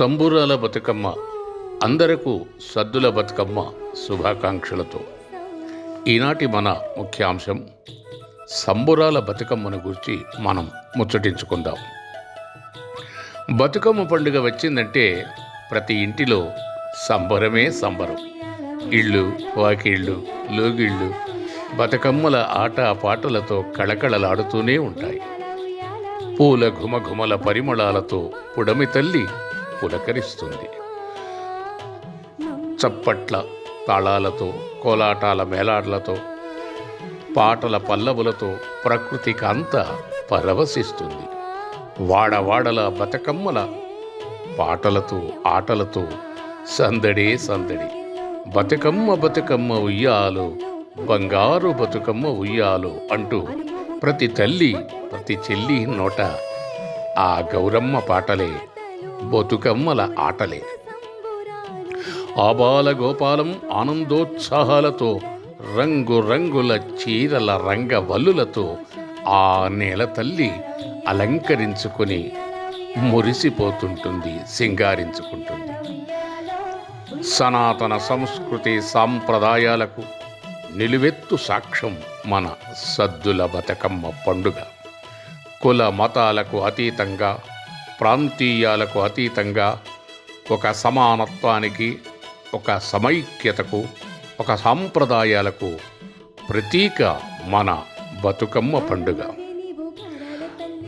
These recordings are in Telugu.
సంబురాల బతుకమ్మ అందరకు సద్దుల బతుకమ్మ శుభాకాంక్షలతో. ఈనాటి మన ముఖ్యాంశం సంబురాల బతుకమ్మను గురించి మనం ముచ్చటించుకుందాం. బతుకమ్మ పండుగ వచ్చిందంటే ప్రతి ఇంటిలో సంబరమే సంబరం. ఇళ్ళు వాకిళ్ళు లోగిళ్ళు బతుకమ్మల ఆట పాటలతో కళకళలాడుతూనే ఉంటాయి. పూల ఘుమఘుమల పరిమళాలతో పుడమి తల్లి పులకరిస్తుంది. చప్పట్ల తాళాలతో కోలాటాల మేళాడ్లతో పాటల పల్లవులతో ప్రకృతి కాంత పరవశిస్తుంది. వాడవాడల బతుకమ్మల పాటలతో ఆటలతో సందడే సందడి. బతుకమ్మ బతుకమ్మ ఉయ్యాలు బంగారు బతుకమ్మ ఉయ్యాలు అంటూ ప్రతి తల్లి ప్రతి చెల్లి నోట ఆ గౌరమ్మ పాటలే బతుకమ్మల ఆటలే. ఆబాల గోపాలం ఆనందోత్సాహాలతో రంగురంగుల చీరల రంగవల్లులతో ఆ నేల తల్లి అలంకరించుకొని మురిసిపోతుంటుంది సింగారించుకుంటుంది. సనాతన సంస్కృతి సాంప్రదాయాలకు నిలువెత్తు సాక్ష్యం మన సద్దుల బతుకమ్మ పండుగ. కుల మతాలకు అతీతంగా ప్రాంతీయాలకు అతీతంగా ఒక సమానత్వానికి ఒక సమైక్యతకు ఒక సాంప్రదాయాలకు ప్రతీక మన బతుకమ్మ పండుగ.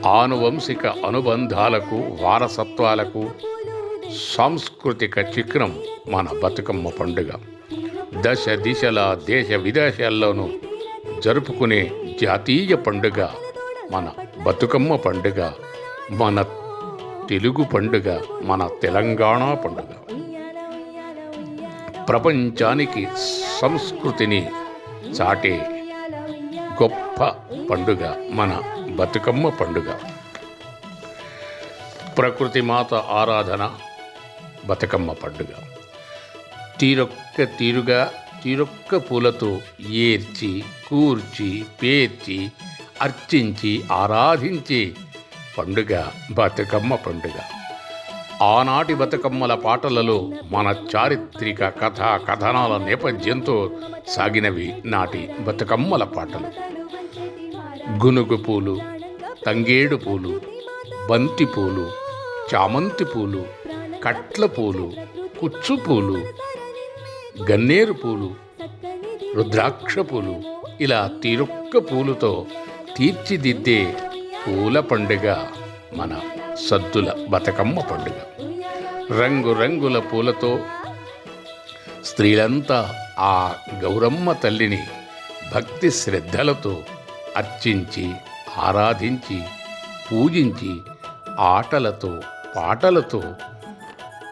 ఆనువంశిక అనుబంధాలకు వారసత్వాలకు సాంస్కృతిక చిహ్నం మన బతుకమ్మ పండుగ. దశ దిశల దేశ విదేశాల్లోనూ జరుపుకునే జాతీయ పండుగ మన బతుకమ్మ పండుగ. మన తెలుగు పండుగ మన తెలంగాణ పండుగ. ప్రపంచానికి సంస్కృతిని చాటే గొప్ప పండుగ మన బతుకమ్మ పండుగ. ప్రకృతి మాత ఆరాధన బతుకమ్మ పండుగ. తీరొక్క తీరుగా తీరొక్క పూలతో ఏర్చి కూర్చి పేర్చి అర్చించి ఆరాధించే పండుగ బతుకమ్మ పండుగ. ఆనాటి బతుకమ్మల పాటలలో మన చారిత్రక కథా కథనాల నేపథ్యంతో సాగినవి నాటి బతుకమ్మల పాటలు. గునుగు పూలు తంగేడు పూలు బంతి పూలు చామంతి పూలు కట్ల పూలు కుచ్చు పూలు గన్నేరు పూలు రుద్రాక్ష పూలు ఇలా తీరొక్క పూలుతో తీర్చిదిద్దే పూల పండుగ మన సద్దుల బతుకమ్మ పండుగ. రంగురంగుల పూలతో స్త్రీలంతా ఆ గౌరమ్మ తల్లిని భక్తి శ్రద్ధలతో అర్చించి ఆరాధించి పూజించి ఆటలతో పాటలతో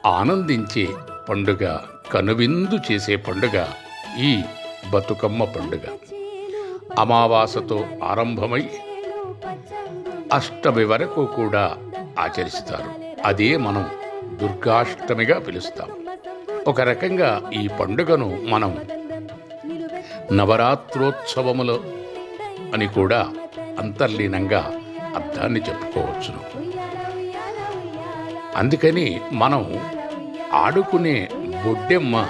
ఆనందించే పండుగ కనువిందు చేసే పండుగ ఈ బతుకమ్మ పండుగ. అమావాసతో ఆరంభమై అష్టమి వరకు కూడా ఆచరిస్తారు. అదే మనం దుర్గాష్టమిగా పిలుస్తాం. ఒక రకంగా ఈ పండుగను మనం నవరాత్రోత్సవములు అని కూడా అంతర్లీనంగా అర్థాన్ని చెప్పుకోవచ్చును. అందుకని మనం ఆడుకునే బొడ్డెమ్మ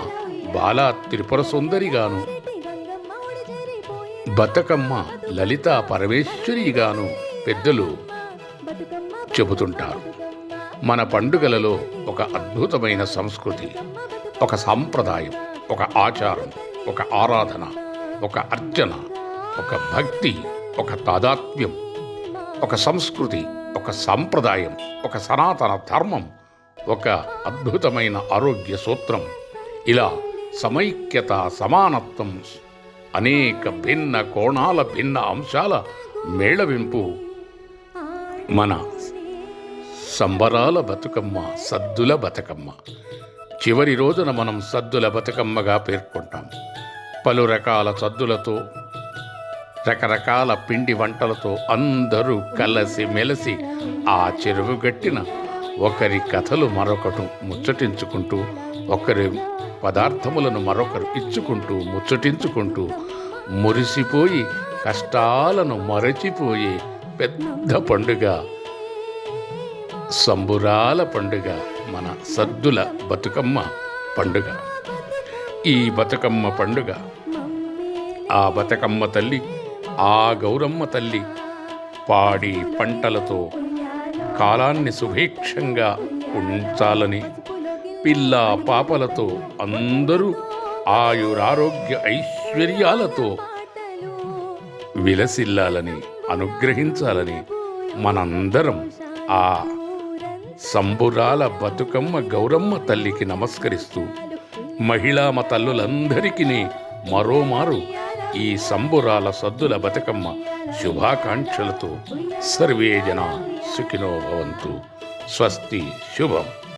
బాల త్రిపుర సుందరిగాను బతుకమ్మ లలిత పరమేశ్వరిగాను పెద్దలు చెబుతుంటారు. మన పండుగలలో ఒక అద్భుతమైన సంస్కృతి ఒక సాంప్రదాయం ఒక ఆచారం ఒక ఆరాధన ఒక అర్చన ఒక భక్తి ఒక తాదాత్మ్యం ఒక సంస్కృతి ఒక సాంప్రదాయం ఒక సనాతన ధర్మం ఒక అద్భుతమైన ఆరోగ్య సూత్రం. ఇలా సమైక్యత సమానత్వం అనేక భిన్న కోణాల భిన్న అంశాల మేళవింపు మన సంబరాల బతుకమ్మ సద్దుల బతుకమ్మ. చివరి రోజున మనం సద్దుల బతుకమ్మగా పేర్కొంటాం. పలు రకాల సద్దులతో రకరకాల పిండి వంటలతో అందరూ కలసి మెలసి ఆ చెరువు గట్టిన ఒకరి కథలు మరొకటి ముచ్చటించుకుంటూ ఒకరి పదార్థములను మరొకరు ఇచ్చుకుంటూ ముచ్చటించుకుంటూ మురిసిపోయి కష్టాలను మరచిపోయి పెద్ద పండుగ. సంబురాల పండుగ మన సద్దుల బతుకమ్మ పండుగ. ఈ బతుకమ్మ పండుగ ఆ బతుకమ్మ తల్లి ఆ గౌరమ్మ తల్లి పాడి పంటలతో కాలాన్ని సుభిక్షంగా ఉంచాలని పిల్ల పాపలతో అందరూ ఆయురారోగ్య ఐశ్వర్యాలతో విలసిల్లాలని అనుగ్రహించాలని మనందరం ఆ సంబురాల బతుకమ్మ గౌరమ్మ తల్లికి నమస్కరిస్తూ మహిళామ తల్లులందరికీ మరోమారు ఈ సంబురాల సద్దుల బతుకమ్మ శుభాకాంక్షలతో సర్వే జన సుఖినో భవంతు. స్వస్తి శుభం.